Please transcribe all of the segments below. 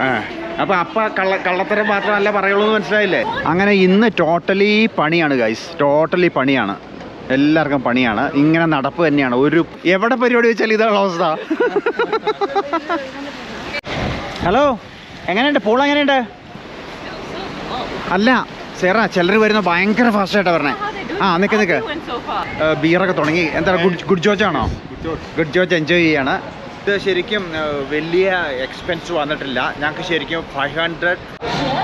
ആ. അപ്പൊ അപ്പ കള്ള കള്ളത്തരം മാത്രമല്ല പറയുള്ളൂ എന്ന് മനസ്സിലായില്ലേ? അങ്ങനെ ഇന്ന് ടോട്ടലി പണിയാണ് ഗൈസ് ടോട്ടലി പണിയാണ്. എല്ലാവർക്കും പണിയാണ്. ഇങ്ങനെ നടപ്പ് തന്നെയാണ്. ഒരു എവിടെ പരിപാടി വെച്ചാൽ ഇതാണ് അവസ്ഥ. ഹലോ? എങ്ങനെയുണ്ട്? പൂൾ എങ്ങനെയുണ്ട്? അല്ല സേറാ ചിലർ വരുന്ന ഭയങ്കര ഫാസ്റ്റ് ആയിട്ടാ പറഞ്ഞേ. ആ നിക്ക് നിക്ക്. ബിയറൊക്കെ തുടങ്ങി. എന്താ ഗുഡ് ഗുഡ് ജോജ് ആണോ? ഗുഡ് ജോജ് എൻജോയ് ചെയ്യാണ്. ഇത് ശരിക്കും വലിയ എക്സ്പെൻസ് വന്നിട്ടില്ല. ഞങ്ങൾക്ക് ശരിക്കും five hundred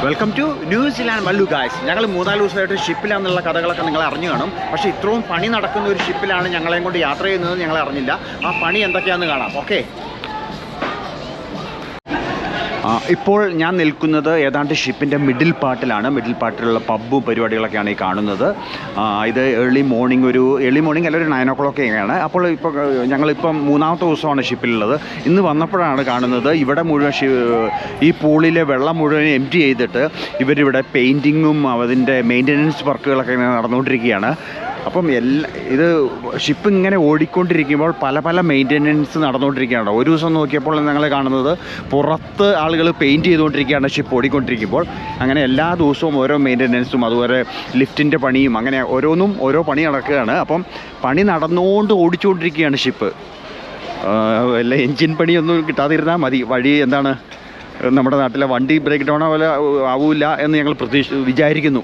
welcome to New Zealand Mallu guys ഞങ്ങൾ മൂന്നാൽ ദിവസമായിട്ട് ഷിപ്പിലാണെന്നുള്ള കഥകളൊക്കെ നിങ്ങൾ അറിഞ്ഞു കാണും. പക്ഷേ ഇത്രയും പണി നടക്കുന്ന ഒരു ഷിപ്പിലാണ് ഞങ്ങളെയും കൊണ്ട് യാത്ര ചെയ്യുന്നത് ഞങ്ങൾ അറിഞ്ഞില്ല. ആ പണി എന്തൊക്കെയാണെന്ന് കാണാം. ഓക്കെ ഇപ്പോൾ ഞാൻ നിൽക്കുന്നത് ഏതാണ്ട് ഷിപ്പിന്റെ മിഡിൽ പാർട്ടിലാണ്. മിഡിൽ പാർട്ടിലുള്ള പബ്ബും പരിപാടികളൊക്കെയാണ് ഈ കാണുന്നത്. ഇത് ഏർലി മോർണിംഗ് ഒരു ഏർലി മോർണിംഗ് അല്ല ഒരു നയൻ ഒ ക്ലോക്കൊക്കെയാണ് അപ്പോൾ ഇപ്പോൾ ഞങ്ങളിപ്പം മൂന്നാമത്തെ ദിവസമാണ് ഷിപ്പിലുള്ളത്. ഇന്ന് വന്നപ്പോഴാണ് കാണുന്നത് ഇവിടെ മുഴുവൻ ഈ പൂളിലെ വെള്ളം മുഴുവൻ എം ടി ചെയ്തിട്ട് ഇവരിവിടെ പെയിന്റിങ്ങും അതിന്റെ മെയിന്റനൻസ് വർക്കുകളൊക്കെ നടന്നുകൊണ്ടിരിക്കുകയാണ്. അപ്പം എല്ലാ ഇത് ഷിപ്പ് ഇങ്ങനെ ഓടിക്കൊണ്ടിരിക്കുമ്പോൾ പല പല മെയിന്റനൻസ് നടന്നുകൊണ്ടിരിക്കുകയാണ്. ഒരു ദിവസം നോക്കിയപ്പോൾ ഞങ്ങൾ കാണുന്നത് പുറത്ത് ആളുകൾ പെയിന്റ് ചെയ്തുകൊണ്ടിരിക്കുകയാണ്. ഷിപ്പ് ഓടിക്കൊണ്ടിരിക്കുമ്പോൾ അങ്ങനെ എല്ലാ ദിവസവും ഓരോ മെയിന്റനൻസും അതുപോലെ ലിഫ്റ്റിന്റെ പണിയും അങ്ങനെ ഓരോന്നും ഓരോ പണി നടക്കുകയാണ്. അപ്പം പണി നടന്നുകൊണ്ട് ഓടിച്ചുകൊണ്ടിരിക്കുകയാണ് ഷിപ്പ് വല്ല എൻജിൻ പണിയൊന്നും കിട്ടാതിരുന്നാൽ മതി. വഴി എന്താണ്? നമ്മുടെ നാട്ടിലെ വണ്ടി ബ്രേക്ക് ഡൗൺ പോലെ ആവില്ല എന്ന് ഞങ്ങൾ പ്രതീക്ഷ വിചാരിക്കുന്നു.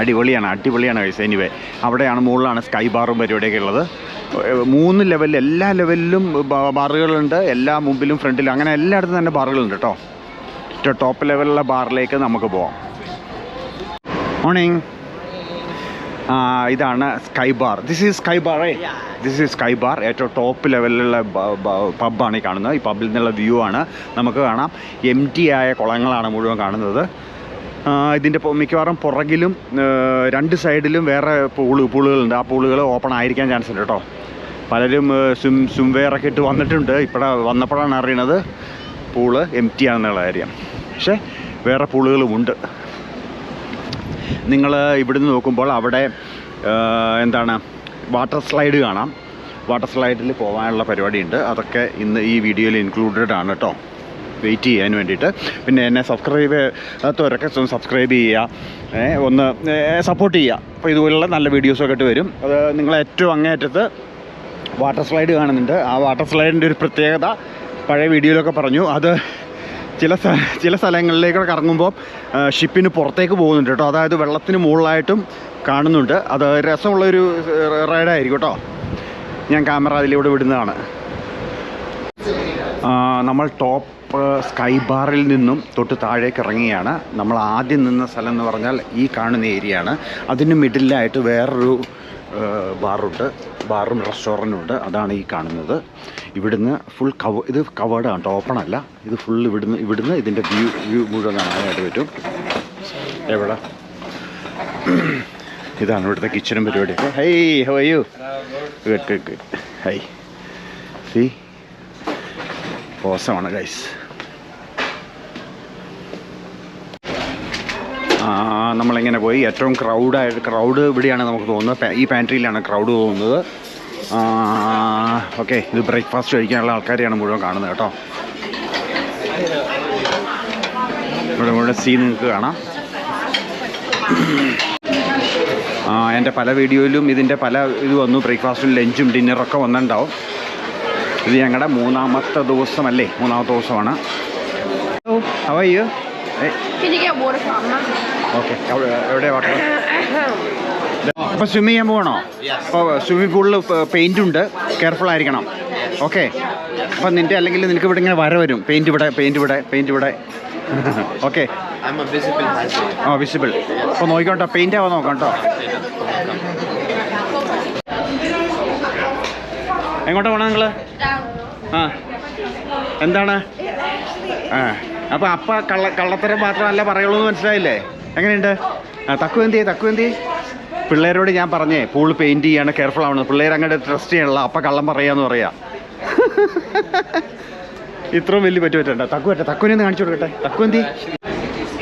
അടിപൊളിയാണ് അടിപൊളിയാണ് കൈസ് എനിവേ അവിടെയാണ് മുകളിലാണ് സ്കൈ ബാറും പരിപാടിയൊക്കെ ഉള്ളത്. മൂന്ന് ലെവലിൽ എല്ലാ ലെവലിലും ബാറുകളുണ്ട്. എല്ലാ മുമ്പിലും ഫ്രണ്ടിലും. അങ്ങനെ എല്ലായിടത്തും തന്നെ ബാറുകളുണ്ട് കേട്ടോ ഏറ്റവും ടോപ്പ് ലെവലിലുള്ള ബാറിലേക്ക് നമുക്ക് പോവാം. മോർണിംഗ് ഇതാണ് sky bar this is sky bar this is sky bar ഏറ്റവും ടോപ്പ് ലെവലിലുള്ള പബ്ബാണ് ഈ കാണുന്നത്. ഈ പബ്ബിൽ നിന്നുള്ള വ്യൂ ആണ്. നമുക്ക് കാണാം. എം ടി ആയ കുളങ്ങളാണ് മുഴുവൻ കാണുന്നത്. ഇതിന്റെ മിക്കവാറും പുറകിലും രണ്ട് സൈഡിലും വേറെ പൂൾ പൂളുകളുണ്ട്. ആ പൂളുകൾ ഓപ്പൺ ആയിരിക്കാൻ ചാൻസ് ഉണ്ട് കേട്ടോ പലരും സ്വിം സ്വിം വെയറൊക്കെ ഇട്ട് വന്നിട്ടുണ്ട്. ഇപ്പോഴാ വന്നപ്പോഴാണ് അറിയണത്. പൂൾ എം ടി ആണെന്നുള്ള കാര്യം. പക്ഷേ വേറെ പൂളുകളുമുണ്ട് നിങ്ങൾ ഇവിടുന്ന് നോക്കുമ്പോൾ അവിടെ എന്താണ് വാട്ടർ സ്ലൈഡ് കാണാം. വാട്ടർ സ്ലൈഡിൽ പോകാനുള്ള പരിപാടിയുണ്ട്. അതൊക്കെ ഇന്ന് ഈ വീഡിയോയിൽ ഇൻക്ലൂഡഡ് ആണ് കേട്ടോ. വെയിറ്റ് ചെയ്യാൻ വേണ്ടിയിട്ട്. പിന്നെ എന്നെ സബ്സ്ക്രൈബ് ചെയ്യാത്തവരൊക്കെ ഒന്ന് സബ്സ്ക്രൈബ് ചെയ്യുക. ഒന്ന് സപ്പോർട്ട് ചെയ്യുക. അപ്പോൾ ഇതുപോലുള്ള നല്ല വീഡിയോസൊക്കെ ആയിട്ട് വരും. അത് നിങ്ങളേറ്റവും അങ്ങേയറ്റത്ത് വാട്ടർ സ്ലൈഡ് കാണുന്നുണ്ട്. ആ വാട്ടർ സ്ലൈഡിന്റെ ഒരു പ്രത്യേകത പഴയ വീഡിയോയിലൊക്കെ പറഞ്ഞു. അത് ചില ചില സ്ഥലങ്ങളിലേക്കൊക്കെ ഇറങ്ങുമ്പോൾ ഷിപ്പിന് പുറത്തേക്ക് പോകുന്നുണ്ട് കേട്ടോ. അതായത് വെള്ളത്തിന് മുകളിലായിട്ടും കാണുന്നുണ്ട്. അത് രസമുള്ളൊരു റൈഡായിരിക്കും കേട്ടോ. ഞാൻ ക്യാമറ അതിലൂടെ വിടുന്നതാണ്. നമ്മൾ ടോപ്പ് സ്കൈ ബാറിൽ നിന്നും തൊട്ട് താഴേക്ക് ഇറങ്ങിയാണ്. നമ്മൾ ആദ്യം നിന്ന സ്ഥലം എന്ന് പറഞ്ഞാൽ ഈ കാണുന്ന ഏരിയയാണ്. അതിന് മിഡിലായിട്ട് വേറൊരു ബാറുണ്ട്. ബാറും റെസ്റ്റോറന്റും ഉണ്ട് അതാണ് ഈ കാണുന്നത്. ഇവിടുന്ന് ഫുൾ കവ ഇത് കവേർഡ് ആണ് ഓപ്പൺ അല്ല. ഇത് ഫുൾ ഇവിടുന്ന് ഇവിടുന്ന് ഇതിന്റെ വ്യൂ വ്യൂ മുഴുവൻ കാണാനായിട്ട് പറ്റും. എവിടെ? ഇതാണ് ഇവിടുത്തെ കിച്ചണും പരിപാടിയൊക്കെ hi how you good good good hi see ഓസമാണ് guys നമ്മളിങ്ങനെ പോയി. ഏറ്റവും ക്രൗഡായിട്ട് ക്രൗഡ് ഇവിടെയാണ് നമുക്ക് തോന്നുന്നത്. ഈ പാൻട്രിയിലാണ് ക്രൗഡ് തോന്നുന്നത്. ഓക്കെ ഇത് ബ്രേക്ക്ഫാസ്റ്റ് കഴിക്കാനുള്ള ആൾക്കാരെയാണ് മുഴുവൻ കാണുന്നത് കേട്ടോ. ഇവിടെ മുഴുവൻ സീൻ നിങ്ങൾക്ക് കാണാം. എന്റെ പല വീഡിയോയിലും ഇതിന്റെ പല ഇത് വന്നു. ബ്രേക്ക്ഫാസ്റ്റും ലഞ്ചും ഡിന്നറൊക്കെ വന്നിട്ടുണ്ടാവും. ഇത് ഞങ്ങളുടെ മൂന്നാമത്തെ ദിവസമല്ലേ? മൂന്നാമത്തെ ദിവസമാണ്. How are you? ഓക്കെ എവിടെ വാട്ടർ അപ്പോൾ സ്വിമ്മിങ് ചെയ്യാൻ പോകണോ അപ്പോൾ സ്വിമ്മിംഗ് പൂളിൽ പെയിന്റ് ഉണ്ട്. കെയർഫുൾ ആയിരിക്കണം. ഓക്കെ അപ്പം നിന്റെ അല്ലെങ്കിൽ നിനക്ക് ഇവിടെ ഇങ്ങനെ വര വരും. പെയിന്റ് ഇവിടെ പെയിന്റ് ഇവിടെ പെയിന്റ് ഇവിടെ. ഓക്കെ. ആ വിസിബിൾ അപ്പോൾ നോക്കിക്കോട്ടോ പെയിന്റ് ആവാൻ നോക്കാം കേട്ടോ എങ്ങോട്ടാ പോണേ നിങ്ങൾ ആ. എന്താണ്? ആ. അപ്പോൾ അപ്പ കള്ള കള്ളത്തരം മാത്രമല്ല പറയുള്ളൂ എന്ന് മനസ്സിലായില്ലേ? എങ്ങനെയുണ്ട്? ആ തക്കു എന്തി തക്കു എന്തി. പിള്ളേരോട് ഞാൻ പറഞ്ഞേ പൂൾ പെയിന്റ് ചെയ്യാണ് കെയർഫുൾ ആവണം. പിള്ളേർ അങ്ങോട്ട് ട്രസ്റ്റ് ചെയ്യണല്ലോ അപ്പം കള്ളം പറയാന്ന് പറയാ. ഇത്രയും വലിയ പറ്റി പറ്റണ്ട തക്കു പറ്റ തക്കുവിനെ ഒന്ന് കാണിച്ചു കൊടുക്കട്ടെ. തക്കു എന്തി.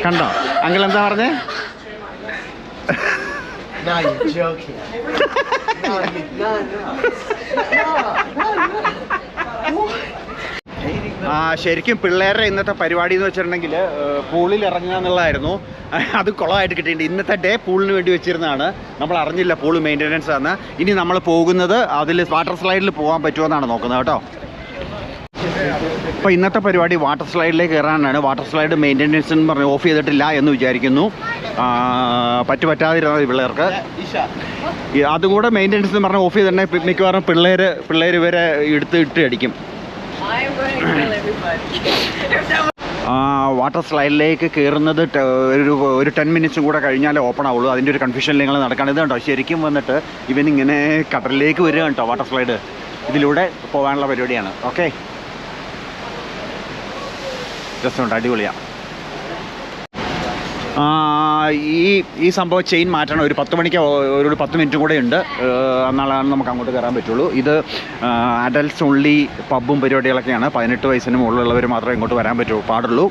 കണ്ടോ? അങ്കിൾ എന്താ പറഞ്ഞേ? ശരിക്കും പിള്ളേരുടെ ഇന്നത്തെ പരിപാടി എന്ന് വെച്ചിട്ടുണ്ടെങ്കിൽ പൂളിൽ ഇറങ്ങുക എന്നുള്ളതായിരുന്നു. അത് കുളമായിട്ട് കിട്ടിയിട്ടുണ്ട്. ഇന്നത്തെ ഡേ പൂളിന് വേണ്ടി വെച്ചിരുന്നതാണ്. നമ്മൾ അറിഞ്ഞില്ല പൂൾ മെയിന്റനൻസ് ആണ് ഇനി നമ്മൾ പോകുന്നത് അതിൽ വാട്ടർ സ്ലൈഡിൽ പോകാൻ പറ്റുമോ എന്നാണ് നോക്കുന്നത് കേട്ടോ. അപ്പോൾ ഇന്നത്തെ പരിപാടി വാട്ടർ സ്ലൈഡിലേക്ക് കയറാനാണ്. വാട്ടർ സ്ലൈഡ് മെയിന്റനൻസ് എന്ന് പറഞ്ഞ് ഓഫ് ചെയ്തിട്ടില്ല എന്ന് വിചാരിക്കുന്നു. ആ, പറ്റു പറ്റാതിരുന്നത് പിള്ളേർക്ക്. അതും കൂടെ മെയിന്റനൻസ് എന്ന് പറഞ്ഞാൽ ഓഫ് ചെയ്തിട്ടുണ്ടെങ്കിൽ മിക്കവാറും പിള്ളേർ പിള്ളേർ ഇവരെ എടുത്ത് ഇട്ട് അടിക്കും. ആ, വാട്ടർ സ്ലൈഡിലേക്ക് കയറുന്നത് ഒരു ഒരു ടെൻ മിനിറ്റ്സും കൂടെ കഴിഞ്ഞാലേ ഓപ്പൺ ആവുള്ളൂ. അതിന്റെ ഒരു കൺഫ്യൂഷൻ നിങ്ങൾ നടക്കണം. കണ്ടോ? ശരിക്കും വന്നിട്ട് ഇവൻ ഇങ്ങനെ കടലിലേക്ക് വരിക കേട്ടോ വാട്ടർ സ്ലൈഡ് ഇതിലൂടെ പോകാനുള്ള പരിപാടിയാണ്. ഓക്കെ രസമുണ്ട് അടിപൊളിയാണ് ഈ ഈ സംഭവം ചെയിൻ മാറ്റണം. ഒരു പത്ത് മണിക്ക് ഒരു പത്ത് മിനിറ്റും കൂടെ ഉണ്ട്. എന്നാലാണ് നമുക്ക് അങ്ങോട്ട് കയറാൻ പറ്റുള്ളൂ. ഇത് അഡൽട്ട്സ് ഉള്ളി പബ്ബും പരിപാടികളൊക്കെയാണ്. പതിനെട്ട് വയസ്സിന് മുകളിലുള്ളവർ മാത്രമേ ഇങ്ങോട്ട് വരാൻ പറ്റൂ പാടുള്ളൂ.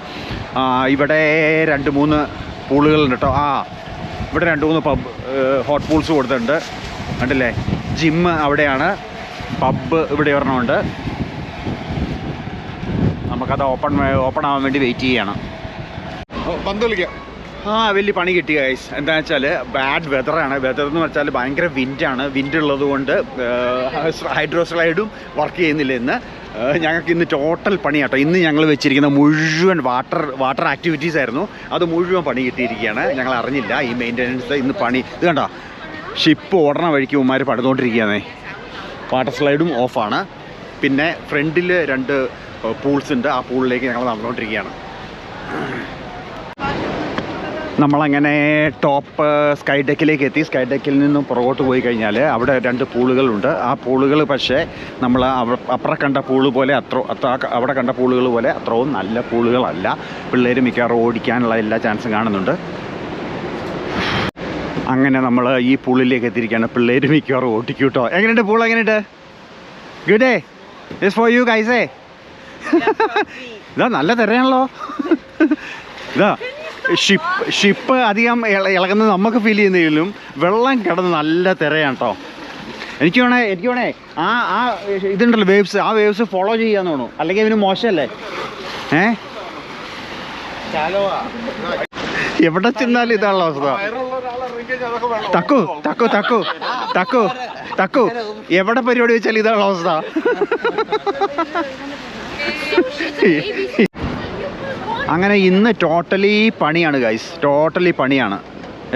ഇവിടെ രണ്ട് മൂന്ന് പൂളുകളുണ്ട് കേട്ടോ ആ ഇവിടെ രണ്ട് മൂന്ന് പബ് ഹോട്ട് പൂൾസ് കൊടുത്തിട്ടുണ്ട്. കണ്ടില്ലേ? ജിമ്മ് അവിടെയാണ്. പബ്ബ് ഇവിടെ ഒരെണ്ണമുണ്ട്. നമുക്കത് ഓപ്പൺ ഓപ്പൺ ആവാൻ വേണ്ടി വെയിറ്റ് ചെയ്യണം. പന്ത് കളിക്കാം. ആ വലിയ പണി കിട്ടി ഗൈസ് എന്താ വെച്ചാൽ ബാഡ് വെതറാണ് വെതർ എന്ന് വെച്ചാൽ ഭയങ്കര വിൻഡാണ് വിൻഡ് ഉള്ളത് കൊണ്ട് ഹൈഡ്രോ സ്ലൈഡും വർക്ക് ചെയ്യുന്നില്ല ഇന്ന്. ഞങ്ങൾക്ക് ഇന്ന് ടോട്ടൽ പണി കേട്ടോ ഇന്ന് ഞങ്ങൾ വെച്ചിരിക്കുന്ന മുഴുവൻ വാട്ടർ വാട്ടർ ആക്ടിവിറ്റീസ് ആയിരുന്നു. അത് മുഴുവൻ പണി കിട്ടിയിരിക്കുകയാണ്. ഞങ്ങൾ അറിഞ്ഞില്ല ഈ മെയിന്റനൻസ് ഇന്ന് പണി. ഇത് കണ്ടോ? ഷിപ്പ് ഓടണ വഴിക്ക് ഉമ്മാർ പടുന്നുകൊണ്ടിരിക്കുകയാണേ വാട്ടർ സ്ലൈഡും ഓഫാണ് പിന്നെ ഫ്രണ്ടിൽ രണ്ട് പൂൾസ് ഉണ്ട്. ആ പൂളിലേക്ക് ഞങ്ങൾ നടന്നുകൊണ്ടിരിക്കുകയാണ് നമ്മളങ്ങനെ ടോപ്പ് സ്കൈ ഡെക്കിലേക്ക് എത്തി സ്കൈ ഡെക്കിൽ നിന്നും പുറകോട്ട് പോയി കഴിഞ്ഞാൽ അവിടെ രണ്ട് പൂളുകളുണ്ട്. ആ പൂളുകൾ പക്ഷേ നമ്മൾ അപ്പുറം കണ്ട പൂൾ പോലെ അത്ര അത്ര അവിടെ കണ്ട പൂളുകൾ പോലെ അത്രയും നല്ല പൂളുകളല്ല. പിള്ളേർ മിക്കവാറും ഓടിക്കാനുള്ള എല്ലാ ചാൻസും കാണുന്നുണ്ട്. അങ്ങനെ നമ്മൾ ഈ പൂളിലേക്ക് എത്തിയിരിക്കുകയാണ്. പിള്ളേർ മിക്കവാറും ഓടിക്കും കേട്ടോ എങ്ങനെയുണ്ട് പൂൾ? എങ്ങനെയുണ്ട്? Good day is for you ഗൈസേ ഇതാ നല്ല തിരയാണല്ലോ. ഇതാ. ഷിപ്പ് ഷിപ്പ് അധികം ഇള- ഇളകുന്നത് നമുക്ക് ഫീൽ ചെയ്യുന്നതിലും വെള്ളം കിടന്ന് നല്ല തിരയാണ് കേട്ടോ എനിക്ക് വേണേ എനിക്ക് വേണേ ആ ആ ഇതുണ്ടല്ലോ വേവ്സ് ആ വേവ്സ് ഫോളോ ചെയ്യാന്ന് തോന്നുന്നു. അല്ലെങ്കിൽ അവന് മോശമല്ലേ? ഏ? എവിടെ ചെന്നാലും ഇതാണല്ലോ അവസ്ഥ. തക്കു തക്കു തക്കു തക്കു തക്കു. എവിടെ പരിപാടി വെച്ചാലും ഇതാണല്ലോ അവസ്ഥ. അങ്ങനെ ഇന്ന് ടോട്ടലി പണിയാണ് ഗൈസ് ടോട്ടലി പണിയാണ്.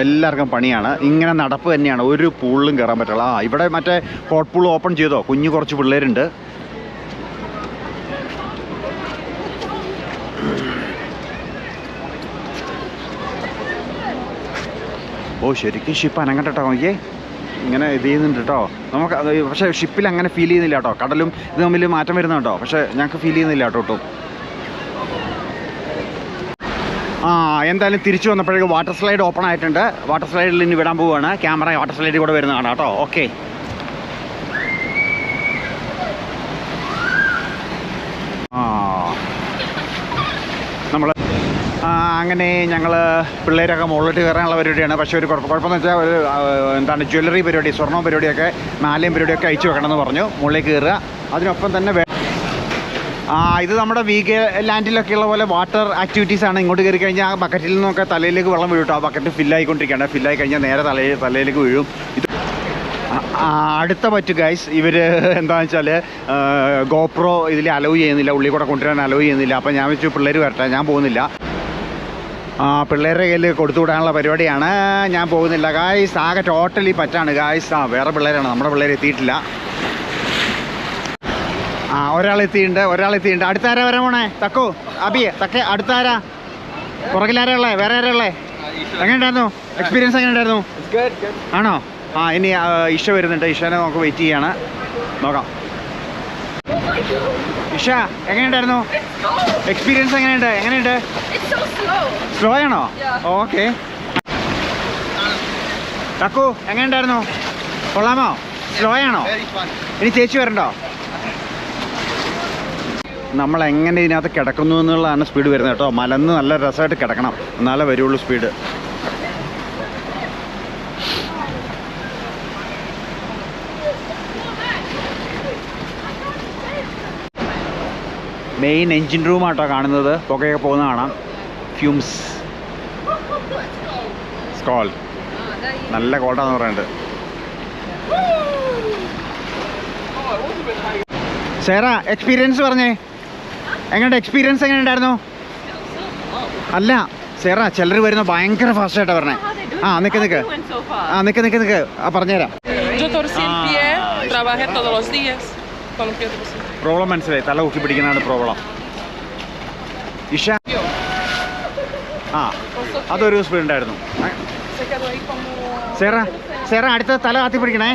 എല്ലാവർക്കും പണിയാണ്. ഇങ്ങനെ നടപ്പ് തന്നെയാണ്. ഒരു പൂളിലും കയറാൻ പറ്റുള്ള ആ ഇവിടെ മറ്റേ ഹോട്ട് പൂൾ ഓപ്പൺ ചെയ്തോ? കുഞ്ഞു കുറച്ച് പിള്ളേരുണ്ട്. ഓ ശരിക്കും ഷിപ്പ് അനങ്ങട്ടോ നോക്കിയേ. ഇങ്ങനെ ഇത് ചെയ്യുന്നുണ്ട് കേട്ടോ നമുക്ക് പക്ഷേ ഷിപ്പിൽ അങ്ങനെ ഫീൽ ചെയ്യുന്നില്ല കേട്ടോ കടലും ഇത് തമ്മിൽ മാറ്റം വരുന്നുണ്ടോ പക്ഷേ ഞങ്ങൾക്ക് ഫീൽ ചെയ്യുന്നില്ല കേട്ടോ ഒട്ടും. ആ എന്തായാലും തിരിച്ചു വന്നപ്പോഴേക്ക് വാട്ടർ സ്ലൈഡ് ഓപ്പൺ ആയിട്ടുണ്ട്. വാട്ടർ സ്ലൈഡിൽ ഇനി വിടാൻ പോവുകയാണ് ക്യാമറ വാട്ടർ സ്ലൈഡിൽ കൂടെ വരുന്നതാണ് കേട്ടോ. ഓക്കെ ആ. നമ്മൾ അങ്ങനെ ഞങ്ങൾ പിള്ളേരൊക്കെ മുകളിലോട്ട് കയറാനുള്ള പരിപാടിയാണ്. പക്ഷേ ഒരു കുഴപ്പം കുഴപ്പമെന്ന് വെച്ചാൽ ഒരു എന്താണ് ജ്വല്ലറി പരിപാടി സ്വർണ പരിപാടിയൊക്കെ മാലയും പരിപാടിയൊക്കെ അയച്ചു വെക്കണമെന്ന് പറഞ്ഞു. മുകളിലേക്ക് കയറുക. അതിനൊപ്പം തന്നെ ആ ഇത് നമ്മുടെ വീഗ ലാൻഡിലൊക്കെ ഉള്ള പോലെ വാട്ടർ ആക്ടിവിറ്റീസ് ആണ്. ഇങ്ങോട്ട് കയറി കഴിഞ്ഞാൽ ആ ബക്കറ്റിൽ നിന്നൊക്കെ തലയിലേക്ക് വെള്ളം വീഴും ആ ബക്കറ്റ് ഫില്ലായിക്കൊണ്ടിരിക്കുകയാണ് ഫില്ലായി കഴിഞ്ഞാൽ നേരെ തലയിൽ തലയിലേക്ക് വീഴും. ഇത് അടുത്ത പറ്റു ഗൈസ് ഇവർ എന്താണെന്ന് വെച്ചാൽ ഗോപ്രോ ഇതിൽ അലോ ചെയ്യുന്നില്ല. ഉള്ളിൽ കൂടെ കൊണ്ടുവരാൻ അലോ ചെയ്യുന്നില്ല. അപ്പം ഞാൻ വെച്ചു പിള്ളേർ വരട്ടെ. ഞാൻ പോകുന്നില്ല. ആ പിള്ളേരുടെ കയ്യിൽ കൊടുത്തു വിടാനുള്ള പരിപാടിയാണ്. ഞാൻ പോകുന്നില്ല ഗായ്സ് ആകെ ടോട്ടലി പറ്റാണ് ഗായ്സ് ആ വേറെ പിള്ളേരാണ്. നമ്മുടെ പിള്ളേർ എത്തിയിട്ടില്ല. ആ ഒരാൾ എത്തിയിട്ടുണ്ട് ഒരാൾ എത്തിയിട്ടുണ്ട് അടുത്ത ആരാ വരാൻ പോണേ? തക്കോ അബിയെ. തക്കെ അടുത്ത ആരാ പുറകിലാരാ ഉള്ളേ? വേറെ ആരാ ഉള്ളേ? എങ്ങനെയുണ്ടായിരുന്നു? എക്സ്പീരിയൻസ് എങ്ങനെ ഉണ്ടായിരുന്നു ആണോ? ആ ഇനി ഇഷ വരുന്നുണ്ട്. ഇഷനെ നമുക്ക് വെയിറ്റ് ചെയ്യാണ്. നോക്കാം. ഇഷ എങ്ങനെയുണ്ടായിരുന്നു? എക്സ്പീരിയൻസ് എങ്ങനെയുണ്ട്? എങ്ങനെയുണ്ട്? സ്ലോ ആണോ. ഓക്കെ തക്കു എങ്ങനെയുണ്ടായിരുന്നു? കൊള്ളാമോ? സ്ലോ ആണോ? ഇനി ചേച്ചി വരണ്ടോ? നമ്മൾ എങ്ങനെ ഇതിനകത്ത് കിടക്കുന്നു എന്നുള്ളതാണ് സ്പീഡ് വരുന്നത് കേട്ടോ. മലന്ന് നല്ല രസമായിട്ട് കിടക്കണം. എന്നാലേ വരുള്ളൂ സ്പീഡ് മെയിൻ എൻജിൻ റൂമാട്ടോ കാണുന്നത്. പുകയൊക്കെ പോകുന്ന കാണാം. ഫ്യൂംസ് സ്കോൾ നല്ല കോട്ടാന്ന് പറയുന്നത് സേറ എക്സ്പീരിയൻസ് പറഞ്ഞേ. എങ്ങനെയുണ്ട്? എക്സ്പീരിയൻസ് എങ്ങനെ ഉണ്ടായിരുന്നു അല്ല സേറ ചിലർ വരുന്ന ഭയങ്കര ഫാസ്റ്റ് ആയിട്ടാ പറഞ്ഞേ. ആ നിക്ക് നിക്ക്? ആ നിക്ക് നിക്ക് നിക്ക്. ആ പറഞ്ഞുതരാം. പ്രോബ്ലം മനസ്സിലായി. തല ഊക്കി പിടിക്കുന്നതാണ് പ്രോബ്ലം ഇഷ ആ അതൊരു സ്പീഡ് ഉണ്ടായിരുന്നു. സേറ സേറ അടുത്ത തല കാത്തി പിടിക്കണേ.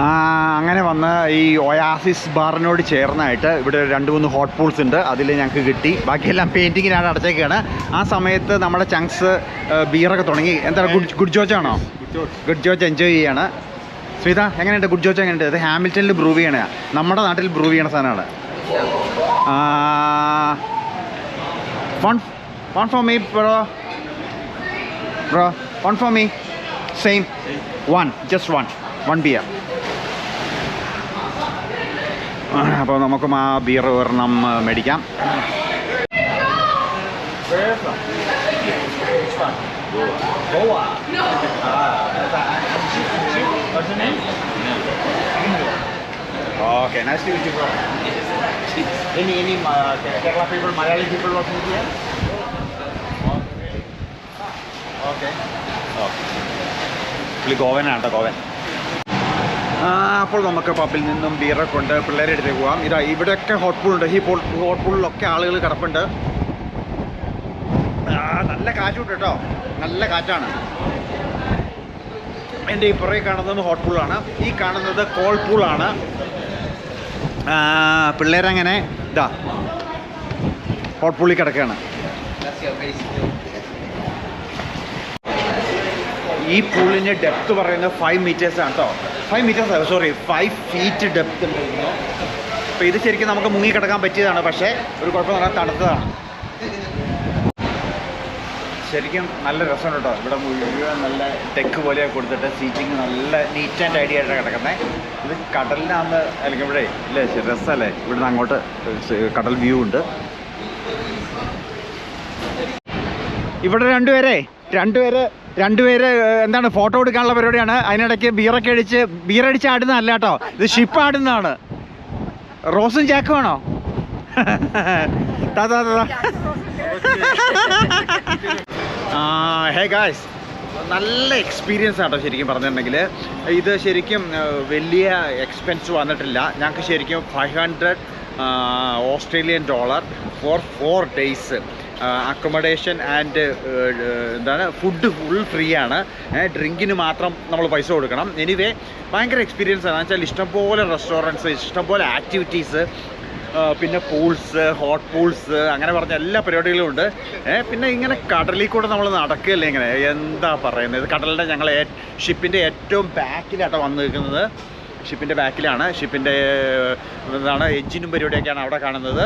അങ്ങനെ വന്ന് ഈ ഒയാസിസ് ബാറിനോട് ചേർന്നായിട്ട് ഇവിടെ രണ്ട് മൂന്ന് ഹോട്ട് പൂൾസ് ഉണ്ട്. അതിൽ ഞങ്ങൾക്ക് കിട്ടി. ബാക്കിയെല്ലാം പെയിന്റിങ്ങിനാണ് അടച്ചേക്കാണ്. ആ സമയത്ത് നമ്മുടെ ചങ്ക്സ് ബിയറൊക്കെ തുടങ്ങി. എന്താണ് ഗുഡ് ഗുഡ് ജോച്ച് ആണോ? ഗുഡ് ജോച്ച് എൻജോയ് ചെയ്യാണ്. ശ്രീത എങ്ങനെയുണ്ട്? ഗുഡ് ജോച്ച് എങ്ങനെയുണ്ട്? ഇത് ഹാമിൽറ്റണിൽ ബ്രൂവ് ചെയ്യണ നമ്മുടെ നാട്ടിൽ ബ്രൂവ് ചെയ്യണ സാധനമാണ്. One one for me bro bro one for me same one just one one beer അപ്പോൾ നമുക്കും ആ ബിയർ ഒരെണ്ണം മേടിക്കാം nice to meet you, bro. Any any uh, Kerala people, Malayali people working here? Okay. Okay. പുള്ളി ഗോവനാണ് കേട്ടോ ഗോവൻ അപ്പോൾ നമുക്ക് പബ്ബിൽ നിന്നും ബിയറൊക്കെ കൊണ്ട് പിള്ളേരെ എടുത്തേക്ക് പോകാം ഇതാ ഇവിടെയൊക്കെ ഹോട്ട് ഉണ്ട്. ഈ ഹോട്ട് പൂളിലൊക്കെ ആളുകൾ കിടപ്പുണ്ട്. നല്ല കാറ്റുണ്ട് കേട്ടോ. നല്ല കാറ്റാണ്. എന്റെ ഈ പുറകെ കാണുന്നത് ഹോട്ട് പൂളാണ് ഈ കാണുന്നത് കോൾ പൂളാണ് പിള്ളേരങ്ങനെ ഇതാ ഹോട്ട് പൂളിൽ കിടക്കുകയാണ്. ഈ പൂളിന്റെ ഡെപ്ത് പറയുന്നത് ഫൈവ് മീറ്റേഴ്സാണ് കേട്ടോ. Five metres sorry five feet depth ഉണ്ടായിരുന്നു അപ്പോൾ ഇത് ശരിക്കും നമുക്ക് മുങ്ങി കിടക്കാൻ പറ്റിയതാണ് പക്ഷേ ഒരു കുഴപ്പം കുഴപ്പമില്ല തണുത്തതാണ്. ശരിക്കും നല്ല രസമുണ്ട് കേട്ടോ. ഇവിടെ മുഴുവൻ നല്ല ടെക്ക് പോലെയൊക്കെ കൊടുത്തിട്ട് സീറ്റിങ് നല്ല നീറ്റ് ആൻഡ് ഐഡിയ ആയിട്ടാണ് കിടക്കുന്നത് ഇത് കടലിനാന്ന് അല്ലെങ്കിൽ ഇവിടെ ഇല്ലേ രസമല്ലേ? ഇവിടുന്ന് അങ്ങോട്ട് കടൽ വ്യൂ ഉണ്ട്. ഇവിടെ രണ്ടുപേരെ രണ്ടുപേര് രണ്ടുപേര് എന്താണ് ഫോട്ടോ എടുക്കാനുള്ള പരിപാടിയാണ്. അതിനിടയ്ക്ക് ബീറൊക്കെ അടിച്ച് ബീറടിച്ച് ആടുന്നതല്ല കേട്ടോ. ഇത് ഷിപ്പ് ആടുന്നതാണ്. റോസും ജാക്കും ആണോ? താ, താ, താ, ഹേ ഗായ്സ് നല്ല എക്സ്പീരിയൻസ് ആട്ടോ ശരിക്കും പറഞ്ഞിട്ടുണ്ടെങ്കിൽ ഇത് ശരിക്കും വലിയ എക്സ്പെൻസ് വന്നിട്ടില്ല. ഞങ്ങൾക്ക് ശരിക്കും five hundred Australian dollar for four days accommodation and എന്താണ് ഫുഡ് ഫുൾ ഫ്രീ ആണ്. ഡ്രിങ്കിന് മാത്രം നമ്മൾ പൈസ കൊടുക്കണം. എനിവേ ഭയങ്കര എക്സ്പീരിയൻസ് ആണ്. വെച്ചാൽ ഇഷ്ടംപോലെ റെസ്റ്റോറന്റ്സ് ഇഷ്ടംപോലെ ആക്ടിവിറ്റീസ് പിന്നെ പൂൾസ് ഹോട്ട് പൂൾസ് അങ്ങനെ പറഞ്ഞ എല്ലാ പരിപാടികളും ഉണ്ട്. പിന്നെ ഇങ്ങനെ കടലിൽ കൂടെ നമ്മൾ നടക്കുകയല്ലേ ഇങ്ങനെ? എന്താ പറയുന്നത്? കടലിന്റെ ഞങ്ങൾ ഷിപ്പിന്റെ ഏറ്റവും ബാക്കിലാട്ടോ വന്നു നിൽക്കുന്നത്. ഷിപ്പിന്റെ ബാക്കിലാണ് ഷിപ്പിന്റെ എന്താണ് എഞ്ചിനും പരിപാടിയൊക്കെയാണ് അവിടെ കാണുന്നത്.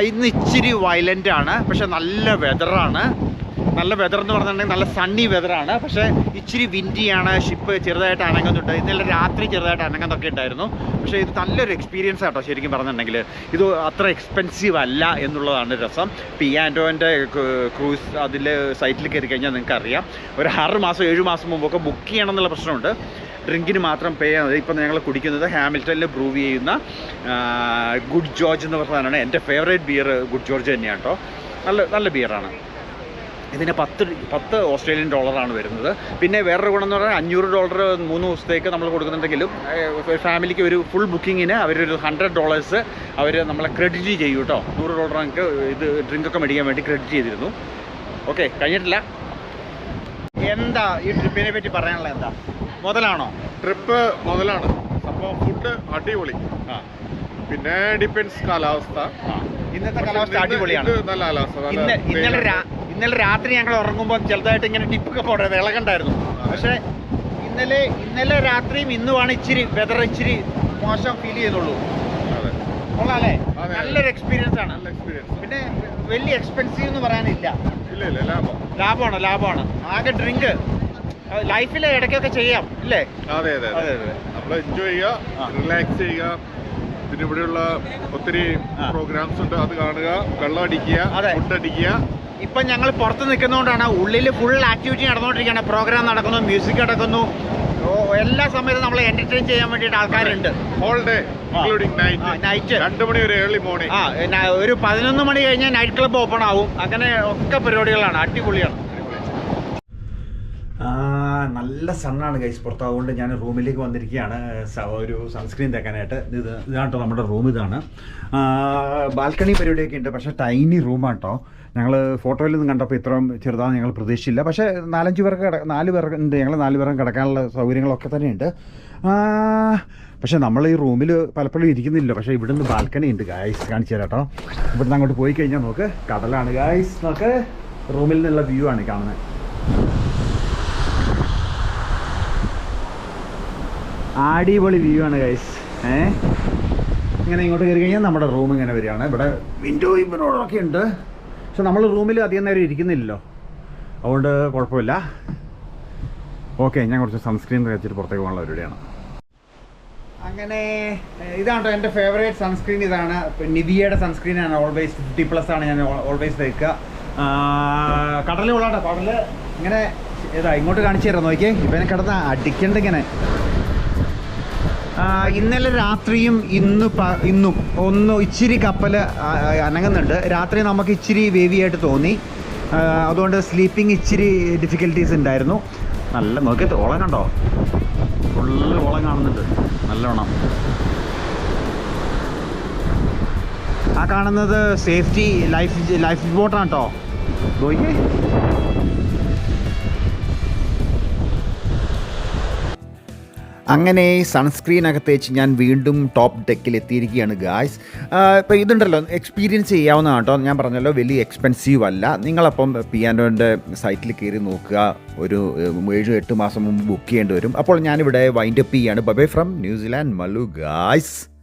ഇന്ന് ഇച്ചിരി വയലന്റ് ആണ് പക്ഷെ നല്ല വെതറാണ് നല്ല വെതർ എന്ന് പറഞ്ഞിട്ടുണ്ടെങ്കിൽ നല്ല സണ്ണി വെതറാണ് പക്ഷേ ഇച്ചിരി വിൻഡിയാണ് ഷിപ്പ് ചെറുതായിട്ട് അനങ്ങുന്നുണ്ട്. ഇന്നലെ രാത്രി ചെറുതായിട്ട് അനങ്ങുന്നൊക്കെ ഉണ്ടായിരുന്നു. പക്ഷേ ഇത് നല്ലൊരു എക്സ്പീരിയൻസ് ആട്ടോ ശരിക്കും പറഞ്ഞിട്ടുണ്ടെങ്കിൽ. ഇത് അത്ര എക്സ്പെൻസീവ് അല്ല എന്നുള്ളതാണ് രസം. പി ആൻഡോന്റെ ക്രൂസ് അതിൽ സൈറ്റിൽ കയറി കഴിഞ്ഞാൽ നിങ്ങൾക്ക് അറിയാം ഒരു ആറ് മാസം ഏഴ് മാസം മുമ്പൊക്കെ ബുക്ക് ചെയ്യണം എന്നുള്ള പ്രശ്നമുണ്ട്. ഡ്രിങ്കിന് മാത്രം പേ ചെയ്യുന്നത് ഇപ്പം ഞങ്ങൾ കുടിക്കുന്നത് ഹാമിൽട്ടണിൽ ബ്രൂവ് ചെയ്യുന്ന ഗുഡ് ജോർജ് എന്ന് പറഞ്ഞതാണ് എന്റെ ഫേവറേറ്റ് ബിയർ ഗുഡ് ജോർജ് തന്നെയാണ് കേട്ടോ. നല്ല നല്ല ബിയറാണ് ഇതിന് പത്ത് പത്ത് ഓസ്ട്രേലിയൻ ഡോളറാണ് വരുന്നത്. പിന്നെ വേറൊരു ഗുണം എന്ന് പറഞ്ഞാൽ അഞ്ഞൂറ് ഡോളർ മൂന്ന് ദിവസത്തേക്ക് നമ്മൾ കൊടുക്കുന്നുണ്ടെങ്കിലും ഫാമിലിക്ക് ഒരു ഫുൾ ബുക്കിങ്ങിന് അവരൊരു ഹൺഡ്രഡ് ഡോളേഴ്സ് അവർ നമ്മളെ ക്രെഡിറ്റ് ചെയ്യും കേട്ടോ. നൂറ് ഡോളർ നമുക്ക് ഇത് ഡ്രിങ്കൊക്കെ മേടിക്കാൻ വേണ്ടി ക്രെഡിറ്റ് ചെയ്തിരുന്നു. ഓക്കെ കഴിഞ്ഞിട്ടില്ല. എന്താ ഈ ട്രിപ്പിനെ പറ്റി പറയാനുള്ള എന്താ? മുതലാണോ? ട്രിപ്പ് മുതലാണ്. അപ്പോൾ ഫുഡ് അടിപൊളി. ആ. പിന്നെ ഡിപ്പെൻസ് കാലാവസ്ഥ. ഇന്നത്തെ കാലാവസ്ഥ അടിപൊളിയാണ്. നല്ല കാലാവസ്ഥ. ഇന്നലെ ഇന്നലെ രാത്രി ഞങ്ങൾ ഉറങ്ങുമ്പോൾ ചെറുതായിട്ട് ഇങ്ങനെ ടിപ്പൊക്കെ പോടരുത് ഇളകണ്ടായിരുന്നു പക്ഷേ ഇന്നലെ ഇന്നലെ രാത്രിയും ഇന്നുമാണ് ഇച്ചിരി വെതർ ഇച്ചിരി മോശം ഫീൽ അതെ. കൊള്ളാല്ലേ? നല്ലൊരു എക്സ്പീരിയൻസ് ആണ്. പിന്നെ വലിയ എക്സ്പെൻസീവ് എന്ന് പറയാനില്ല. ലാഭമാണ് ലാഭമാണ്. ആകെ ഡ്രിങ്ക് ലൈഫിൽ ഇടയ്ക്കൊക്കെ ചെയ്യാം ഇല്ലേ? അതെ അതെ അതെ. നമ്മൾ എൻജോയ് ചെയ്യുക റിലാക്സ് ചെയ്യുക. പിന്നെ ഇവിടെയുള്ള ഒത്തിരി. പ്രോഗ്രാംസ് ഉണ്ട്. അത് കാണുക വെള്ളം അടിക്കുക ഫുഡ് അടിക്കുക. ഇപ്പം ഞങ്ങൾ പുറത്ത് നിൽക്കുന്നതുകൊണ്ടാണ് ഉള്ളിൽ ഫുൾ ആക്ടിവിറ്റി നടന്നുകൊണ്ടിരിക്കുകയാണ്. പ്രോഗ്രാം നടക്കുന്നു മ്യൂസിക് നടക്കുന്നു. എല്ലാ സമയത്തും നമ്മളെ എന്റർടൈൻ ചെയ്യാൻ വേണ്ടിയിട്ട് ആൾക്കാരുണ്ട്. ഹോൾ ഡേ നൈറ്റ് രണ്ട് മണി ഏർലി മോർണിംഗ് ആ ഒരു പതിനൊന്ന് മണി കഴിഞ്ഞാൽ നൈറ്റ് ക്ലബ് ഓപ്പൺ ആവും. അങ്ങനെ ഒക്കെ പരിപാടികളാണ്. അടിപൊളിയാണ്. നല്ല സണ്ണാണ് ഗൈസ് പുറത്ത് അതുകൊണ്ട് ഞാൻ റൂമിലേക്ക് വന്നിരിക്കുകയാണ്. ഒരു സൺസ്ക്രീൻ തേക്കാനായിട്ട്. ഇത് ഇതാണ് നമ്മുടെ റൂം ഇതാണ്. ബാൽക്കണി പരിപാടിയൊക്കെ ഉണ്ട്. പക്ഷേ ടൈനി റൂമാണ് കേട്ടോ ഞങ്ങൾ ഫോട്ടോയിൽ നിന്ന് കണ്ടപ്പോൾ ഇത്രയും ചെറുതാണെന്ന് ഞങ്ങൾ പ്രതീക്ഷിച്ചില്ല. പക്ഷേ നാലഞ്ച് പേർക്ക് കിട നാല് പേർക്ക് ഉണ്ട്. ഞങ്ങൾ നാല് പേർക്ക് കിടക്കാനുള്ള സൗകര്യങ്ങളൊക്കെ തന്നെയുണ്ട്. പക്ഷേ നമ്മൾ ഈ റൂമിൽ പലപ്പോഴും ഇരിക്കുന്നില്ല. പക്ഷേ ഇവിടുന്ന് ബാൽക്കണി ഉണ്ട് ഗായ്സ് കാണിച്ചു തരാം കേട്ടോ ഇവിടുന്ന് അങ്ങോട്ട് പോയി കഴിഞ്ഞാൽ നോക്ക്. കടലാണ് ഗായ്സ് നോക്ക്. റൂമിൽ നിന്നുള്ള വ്യൂ ആണ് കാണുന്നത് അടിപൊളി വ്യൂ ആണ് ഗൈസ് ഏ? ഇങ്ങനെ ഇങ്ങോട്ട് കയറി കഴിഞ്ഞാൽ നമ്മുടെ റൂം ഇങ്ങനെ വരികയാണ്. ഇവിടെ വിൻഡോ ഇവനോടൊക്കെ ഉണ്ട്. പക്ഷെ നമ്മൾ റൂമിൽ അധികം നേരം ഇരിക്കുന്നില്ലല്ലോ. അതുകൊണ്ട് കുഴപ്പമില്ല. ഓക്കെ ഞാൻ കുറച്ച് സൺസ്ക്രീൻ കഴിച്ചിട്ട് പുറത്തേക്ക് പോകാനുള്ള പരിപാടിയാണ്. അങ്ങനെ ഇതാണ് എന്റെ ഫേവറേറ്റ് സൺസ്ക്രീൻ ഇതാണ് ഇപ്പം നിവിയയുടെ സൺസ്ക്രീനാണ് ഓൾവേസ് ഫിഫ്റ്റി പ്ലസ് ആണ് ഞാൻ ഓൾവേസ് തേക്കുക. കടൽ കൊള്ളാട്ടോ ഇങ്ങനെ ഇതാ ഇങ്ങോട്ട് കാണിച്ചു തരാം നോക്കിയേ. ഇവനെ കിടന്ന് അടിക്കണ്ട ഇങ്ങനെ ഇന്നലെ രാത്രിയും ഇന്ന് ഇന്നും ഒന്ന് ഇച്ചിരി കപ്പൽ അനങ്ങുന്നുണ്ട്. രാത്രി നമുക്ക് ഇച്ചിരി വേവി ആയിട്ട് തോന്നി. അതുകൊണ്ട് സ്ലീപ്പിംഗ് ഇച്ചിരി ഡിഫിക്കൽട്ടീസ് ഉണ്ടായിരുന്നു. നല്ല നോക്കി ഓളം കണ്ടോ? ഫുള്ള് ഓളം കാണുന്നുണ്ട്. നല്ലോണം. ആ കാണുന്നത് സേഫ്റ്റി ലൈഫ് ലൈഫ് ബോട്ടാണ് കേട്ടോ നോക്കിയേ അങ്ങനെ സൺസ്ക്രീൻ വെച്ച് ഞാൻ വീണ്ടും ടോപ്പ് ഡെക്കിൽ എത്തിയിരിക്കുകയാണ് ഗായ്സ് ഇപ്പോൾ ഇതുണ്ടല്ലോ എക്സ്പീരിയൻസ് ചെയ്യാവുന്നതാണ് കേട്ടോ. ഞാൻ പറഞ്ഞല്ലോ വലിയ എക്സ്പെൻസീവ് അല്ല. നിങ്ങളപ്പം പിയാനോന്റെ സൈറ്റിൽ കയറി നോക്കുക. ഒരു ഏഴ് എട്ട് മാസം മുമ്പ് ബുക്ക് ചെയ്യേണ്ടി വരും. അപ്പോൾ ഞാനിവിടെ വൈൻഡപ്പ് ചെയ്യാണ്. Bye bye from New Zealand Mallu guys